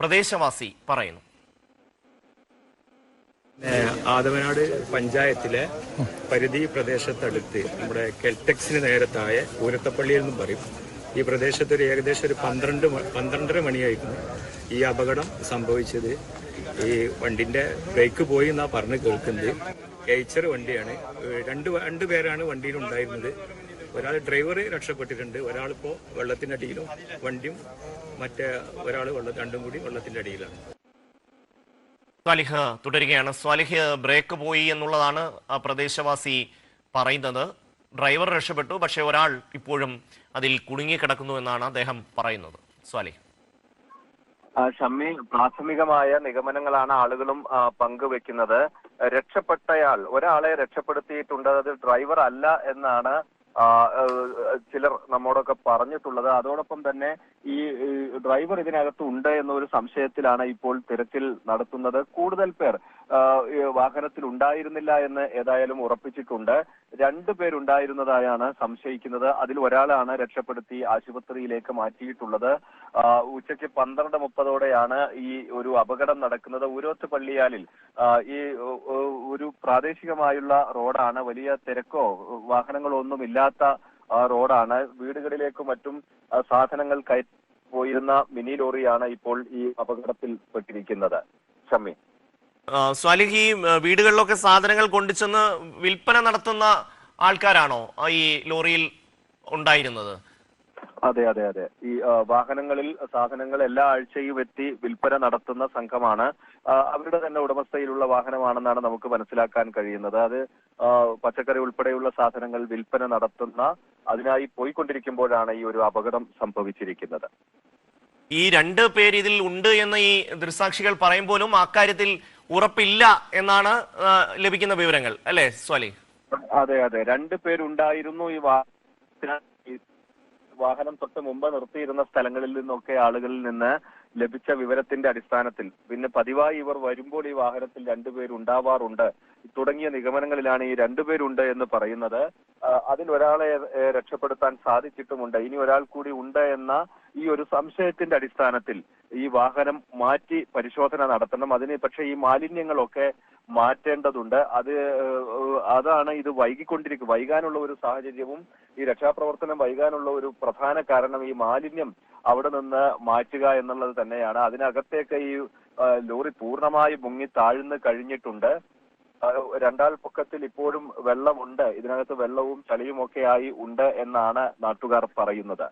പ്രദേശവാസി പറയുന്നു. ആദവനാട് പഞ്ചായത്തിലെ പരിധി പ്രദേശത്തടുത്ത് നമ്മുടെ കെൽടെക്സിന് നേരത്തായ പൂരത്തപ്പള്ളിയിൽ എന്നും പറയും. ഈ പ്രദേശത്ത് ഒരു ഏകദേശം ഒരു പന്ത്രണ്ട് പന്ത്രണ്ടര മണിയായിരുന്നു ഈ അപകടം സംഭവിച്ചത്. ഈ വണ്ടിന്റെ ബ്രേക്ക് പോയി എന്നാ പറഞ്ഞ് കേൾക്കുന്നത്. എയ്ച്ചർ വണ്ടിയാണ്. രണ്ട് രണ്ടു പേരാണ് വണ്ടിയിൽ ഉണ്ടായിരുന്നത് ഒരാൾ ഡ്രൈവർ രക്ഷപ്പെട്ടിട്ടുണ്ട് ഒരാളിപ്പോ വെള്ളത്തിന്റെ അടിയിലും വണ്ടിയും മറ്റേ ഒരാൾ വെള്ള രണ്ടും കൂടി വെള്ളത്തിന്റെ അടിയിലാണ്. സ്വാലിഹ് തുടരുകയാണ്. സ്വാലിഹ് ബ്രേക്ക് പോയി എന്നുള്ളതാണ് ആ പ്രദേശവാസി പറയുന്നത്. ഡ്രൈവർ രക്ഷപ്പെട്ടു പക്ഷേ ഒരാൾ ഇപ്പോഴും അതിൽ കുടുങ്ങിക്കിടക്കുന്നു എന്നാണ് അദ്ദേഹം പറയുന്നത്. സ്വാലിഹ്. ഷമ്മി പ്രാഥമികമായ നിഗമനങ്ങളാണ് ആളുകളും പങ്കുവെക്കുന്നത്. രക്ഷപ്പെട്ടയാൾ ഒരാളെ രക്ഷപ്പെടുത്തിയിട്ടുണ്ട് അത് ഡ്രൈവർ അല്ല എന്നാണ് ചിലർ നമ്മോടൊക്കെ പറഞ്ഞിട്ടുള്ളത്. അതോടൊപ്പം തന്നെ ഈ ഡ്രൈവർ ഇതിനകത്ത് ഉണ്ട് എന്നൊരു സംശയത്തിലാണ് ഇപ്പോൾ തിരച്ചിൽ നടത്തുന്നത്. കൂടുതൽ പേർ വാഹനത്തിൽ ഉണ്ടായിരുന്നില്ല എന്ന് ഏതായാലും ഉറപ്പിച്ചിട്ടുണ്ട്. രണ്ടു പേരുണ്ടായിരുന്നതായാണ് സംശയിക്കുന്നത്. അതിൽ ഒരാളാണ് രക്ഷപ്പെടുത്തി ആശുപത്രിയിലേക്ക് മാറ്റിയിട്ടുള്ളത്. ഉച്ചയ്ക്ക് പന്ത്രണ്ട് മുപ്പതോടെയാണ് ഈ ഒരു അപകടം നടക്കുന്നത്. ഊരോത്ത് പള്ളിയാലിൽ ഈ ഒരു പ്രാദേശികമായുള്ള റോഡാണ്. വലിയ തിരക്കോ വാഹനങ്ങളോ ഒന്നും ഇല്ലാത്ത റോഡാണ്. വീടുകളിലേക്കും മറ്റും സാധനങ്ങൾ കയറ്റി പോയിരുന്ന മിനി ലോറിയാണ് ഇപ്പോൾ ഈ അപകടത്തിൽ പെട്ടിരിക്കുന്നത്. ഷമ്മി. സ്വാലിഹ് ഈ വീടുകളിലൊക്കെ സാധനങ്ങൾ കൊണ്ടുചെന്ന് വിൽപ്പന നടത്തുന്ന ആൾക്കാരാണോ ഈ ലോറിയിൽ ഉണ്ടായിരുന്നത്? അതെ അതെ അതെ. ഈ വാഹനങ്ങളിൽ സാധനങ്ങൾ എല്ലാ ആഴ്ചയും എത്തി വിൽപ്പന നടത്തുന്ന സംഘമാണ്. അവരുടെ തന്നെ ഉടമസ്ഥയിലുള്ള വാഹനമാണെന്നാണ് നമുക്ക് മനസ്സിലാക്കാൻ കഴിയുന്നത്. അത് പച്ചക്കറി ഉൾപ്പെടെയുള്ള സാധനങ്ങൾ വിൽപ്പന നടത്തുന്ന അതിനായി പോയിക്കൊണ്ടിരിക്കുമ്പോഴാണ് ഈ ഒരു അപകടം സംഭവിച്ചിരിക്കുന്നത്. ഈ രണ്ട് പേര് ഇതിൽ ഉണ്ട് എന്ന് ഈ ദൃസാക്ഷികൾ പറയുമ്പോഴും അക്കാര്യത്തിൽ ഉറപ്പില്ല എന്നാണ് ലഭിക്കുന്ന വിവരങ്ങൾ. അല്ലേ സ്വാലി? അതെ അതെ. രണ്ട് പേരുണ്ടായിരുന്നു ഈ ഈ വാഹനം തൊട്ട് മുമ്പ് നിർത്തിയിരുന്ന സ്ഥലങ്ങളിൽ നിന്നൊക്കെ ആളുകളിൽ നിന്ന് ലഭിച്ച വിവരത്തിന്റെ അടിസ്ഥാനത്തിൽ. പിന്നെ പതിവായി ഇവർ വരുമ്പോൾ ഈ വാഹനത്തിൽ രണ്ടുപേരുണ്ടാവാറുണ്ട് തുടങ്ങിയ നിഗമനങ്ങളിലാണ് ഈ രണ്ടുപേരുണ്ട് എന്ന് പറയുന്നത്. അതിൽ ഒരാളെ രക്ഷപ്പെടുത്താൻ സാധിച്ചിട്ടുമുണ്ട്. ഇനി ഒരാൾ കൂടി ഉണ്ട് എന്ന ഈ ഒരു സംശയത്തിന്റെ അടിസ്ഥാനത്തിൽ ഈ വാഹനം മാറ്റി പരിശോധന നടത്തണം. അതിന് പക്ഷേ ഈ മാലിന്യങ്ങളൊക്കെ മാറ്റേണ്ടതുണ്ട്. അത് അതാണ് ഇത് വൈകിക്കൊണ്ടിരിക്കും. വൈകാനുള്ള ഒരു സാഹചര്യവും ഈ രക്ഷാപ്രവർത്തനം വൈകാനുള്ള ഒരു പ്രധാന കാരണം ഈ മാലിന്യം അവിടെ നിന്ന് മാറ്റുക എന്നുള്ളത് തന്നെയാണ്. അതിനകത്തേക്ക് ഈ ലോറി പൂർണമായി മുങ്ങി താഴ്ന്ന് കഴിഞ്ഞിട്ടുണ്ട്. രണ്ടാൽ പൊക്കത്തിൽ ഇപ്പോഴും വെള്ളമുണ്ട്. ഇതിനകത്ത് വെള്ളവും ചളിയും ഒക്കെ ആയി ഉണ്ട് എന്നാണ് നാട്ടുകാർ പറയുന്നത്.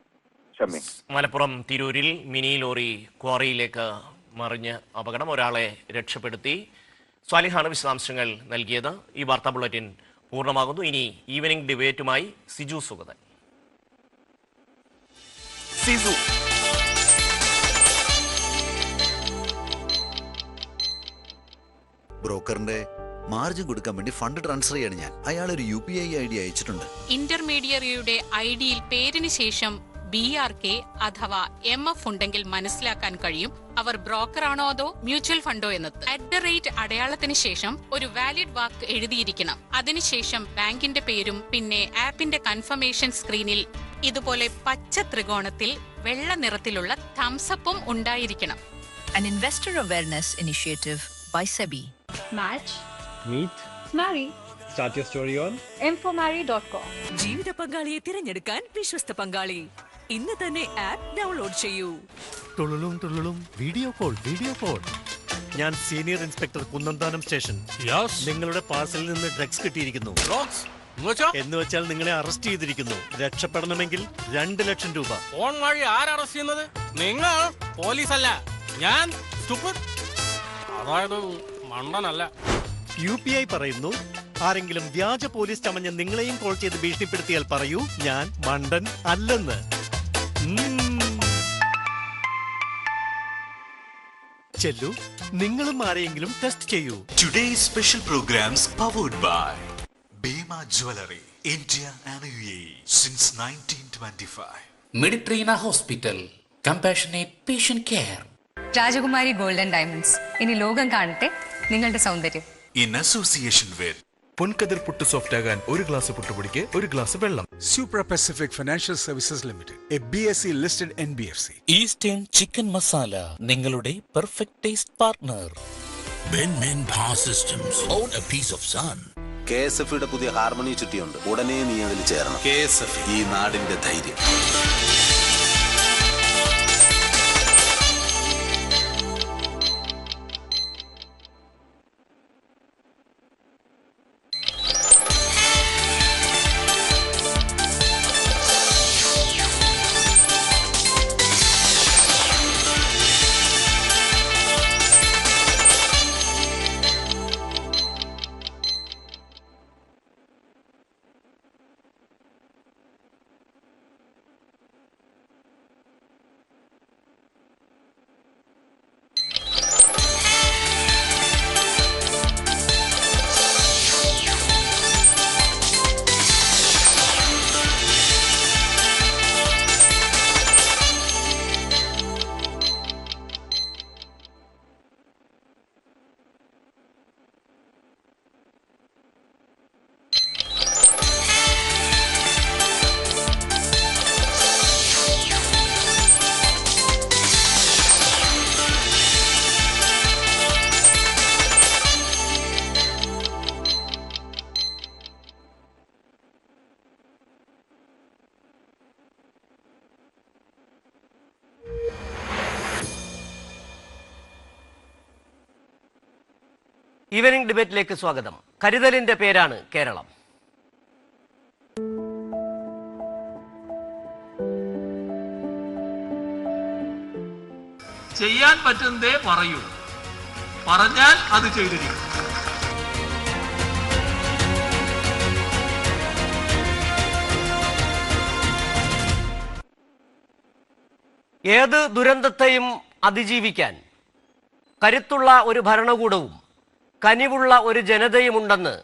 മലപ്പുറം തിരൂരിൽ മിനി ലോറി ക്വാറിയിലേക്ക് മറിഞ്ഞ് അപകടം. ഒരാളെ രക്ഷപ്പെടുത്തി. സ്വാലിഹാണ് വിശദാംശങ്ങൾ നൽകിയത്. ഈ വാർത്താ ബുള്ളറ്റിൻ പൂർണമാകുന്നു. ഇനി ഈവനിംഗ് ഡിബേറ്റുമായി സിജു സുഗതൻ. സിജു. ബ്രോക്കറിന്റെ മാർജിൻ കൊടുക്കാൻ വേണ്ടി ഫണ്ട് ട്രാൻസ്ഫർ ചെയ്യാണ് ഞാൻ. അയാൾ ഒരു U P I I D അയച്ചിട്ടുണ്ട്. ഇന്റർമീഡിയറിയുടെ ഐ ഡിയിൽ പേരിന് ശേഷം ബി ആർ കെ അഥവാ എം എഫ് ഉണ്ടെങ്കിൽ മനസ്സിലാക്കാൻ കഴിയും അവർ ബ്രോക്കറാണോ അതോ മ്യൂച്വൽ ഫണ്ടോ എന്നത് അറ്റ് ദ റേറ്റ് അടയാളത്തിന് ശേഷം ഒരു വാലിഡ് വാക്ക് എഴുതിയിരിക്കണം അതിനുശേഷം ബാങ്കിന്റെ പേരും പിന്നെ ആപ്പിന്റെ കൺഫർമേഷൻ സ്ക്രീനിൽ ഇതുപോലെ പച്ച ത്രികോണത്തിൽ വെള്ള നിറത്തിലുള്ള തംസപ്പും ഉണ്ടായിരിക്കണം an investor awareness initiative by SEBI. Match, Meet. marry. Start your story on m4marry.com. ജീവിത പങ്കാളിയെ തിരഞ്ഞെടുക്കാൻ വിശ്വസ്ത പങ്കാളി ഇന്ന് തന്നെ ആപ്പ് ഡൗൺലോഡ് ചെയ്യൂ. വീഡിയോ കോൾ വീഡിയോ കോൾ ഞാൻ സീനിയർ ഇൻസ്പെക്ടർ കുന്നന്താനം സ്റ്റേഷൻ. നിങ്ങളുടെ പാർസലിൽ നിന്ന് ഡ്രഗ്സ് കിട്ടിയിരിക്കുന്നു. എന്ന് വെച്ചാൽ നിങ്ങളെ അറസ്റ്റ് ചെയ്തിരിക്കുന്നു. രക്ഷപ്പെടണമെങ്കിൽ രണ്ട് ലക്ഷം രൂപ. ഫോൺ വഴി ആരറസ്റ്റ് ചെയ്യുന്നത്? നിങ്ങൾ? പോലീസ് അല്ല ഞാൻ. അതായത് മണ്ടനല്ല. യു പി ഐ പറയുന്നു ആരെങ്കിലും വ്യാജ പോലീസ് ചമഞ്ഞ് നിങ്ങളെയും കോൾ ചെയ്ത് ഭീഷണിപ്പെടുത്തിയാൽ പറയൂ ഞാൻ മണ്ടൻ അല്ലെന്ന്. ചെല്ലു നിങ്ങളും ആരെയെങ്കിലും ടെസ്റ്റ് ചെയ്യൂ. Today special programmes powered by Bheema jewellery India and U A since nineteen twenty five Meditrina hospital compassionate patient care Rajakumari golden diamonds ഇനി ലോകം കാണട്ടെ നിങ്ങളുടെ സൗന്ദര്യം. In association with Ponkathir puttu soft ആകാൻ ഒരു ഗ്ലാസ് പുട്ടുപൊടിക്ക് ഒരു ഗ്ലാസ് വെള്ളം. Supra Pacific Financial Services Limited A B S C listed N B F C Eastern chicken masala നിങ്ങളുടെ perfect taste partner Benmen systems on a piece of sun K S F പുതിയ harmony ചുറ്റിയുണ്ട്. ഉടനെ നീ അതിൽ ചേരണം. K S F ഈ നാടിന്റെ ധൈര്യം. ഈവനിംഗ് ഡിബേറ്റിലേക്ക് സ്വാഗതം. കരുതലിന്റെ പേരാണ് കേരളം. ചെയ്യാൻ പറ്റുന്നതേ പറയൂ. പറഞ്ഞാൽ അത് ചെയ്തിരിക്കും. ഏത് ദുരന്തത്തെയും അതിജീവിക്കാൻ കരുത്തുള്ള ഒരു ഭരണകൂടവും കനിവുള്ള ഒരു ജനതയുമുണ്ടെന്ന്